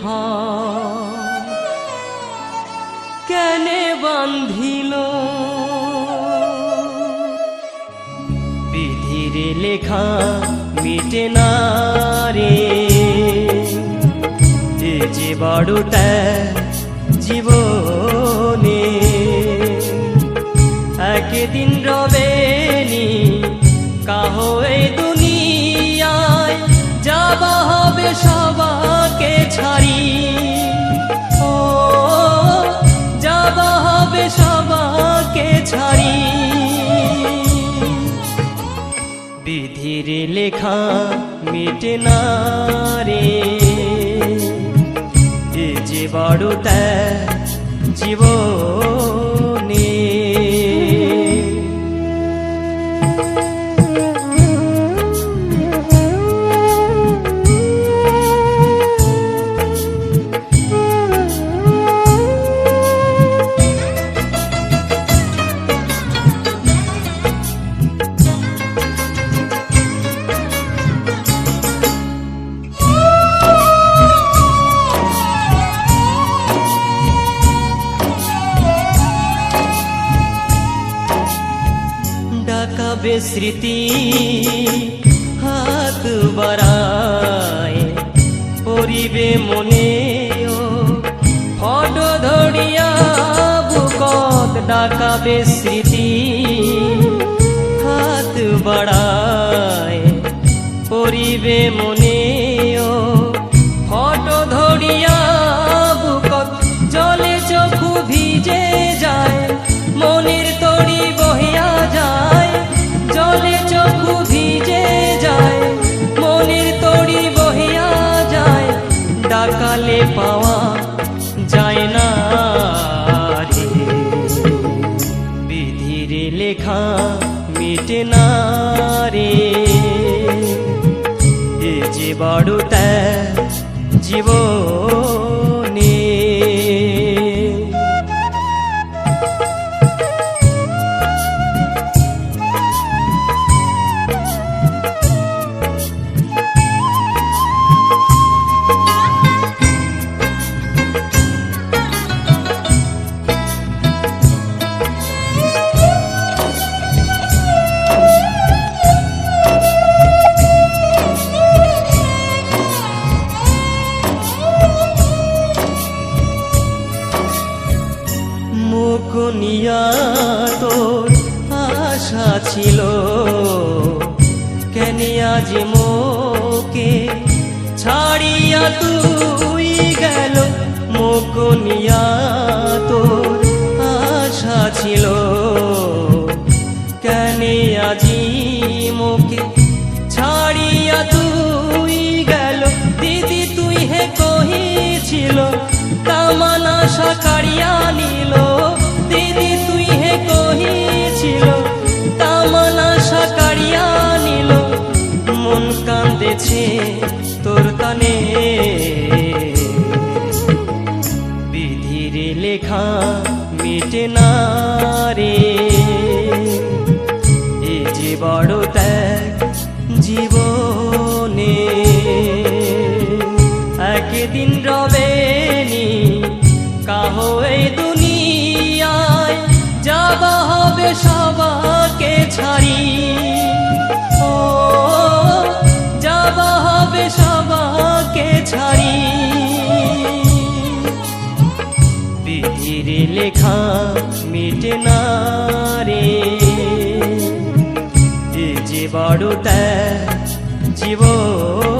ঘর কেনে বান্ধিল? বিধির লেখা মিটে না রে। এ যে বড়টা জীবনে একদিন রবেনি কাহ এই লেখা মেটে না রে। এ যে বড়টা জীবনে ডাকাবে স্মৃতি। হাত বাড়ায় পরিবে মনে ফটো ধরিয়া বুকত ডাকাবে স্মৃতি। হাত বাড়ায় পরিবে মনে পাওয়া যায় না রে। বিধির লেখা মিটে না রে। এ যে বড়টা জীবনে মুকুনিয়া তোর আশা ছিল। কেন আজ মোকে ছাড়িয়া তুই গেল? মুকুনিয়া তোর আশা ছিল। কেন আজি মোকে ছাড়িয়া তুই গেল? দিদি তুই হে কহিছিল, তামান আশা কান্দেছে তোর তানে বিধির লেখা মিটে না রে। এ যে বড় ত্যাগ জীবনে। একদিন বিধির লেখা মিটে না রে। যে বড়টা জীবন